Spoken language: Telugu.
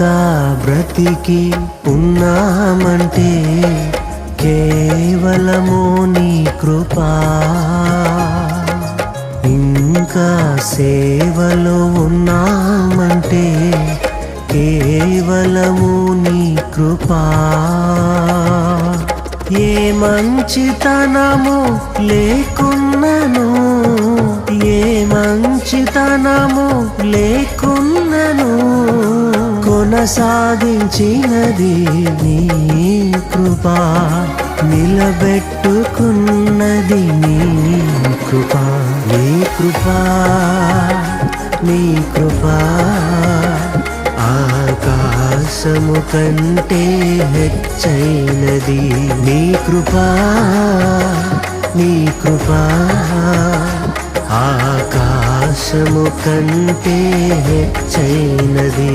ఇంకా బ్రతికి ఉన్నామంటే కేవలము నీ కృపా. ఇంకా సేవలో ఉన్నామంటే కేవలము నీ కృపా. ఏ మంచితనము లేకున్నను ఏ మంచితనము లేకు కొనసాగించినది నీ కృపా నిలబెట్టుకున్నది నీ కృప నీ కృపా నీ కృపా. ఆకాశము కంటే హెచ్చైనది నీ కృపా నీ కృప. ఆకాశము కంటే హెచ్చైనది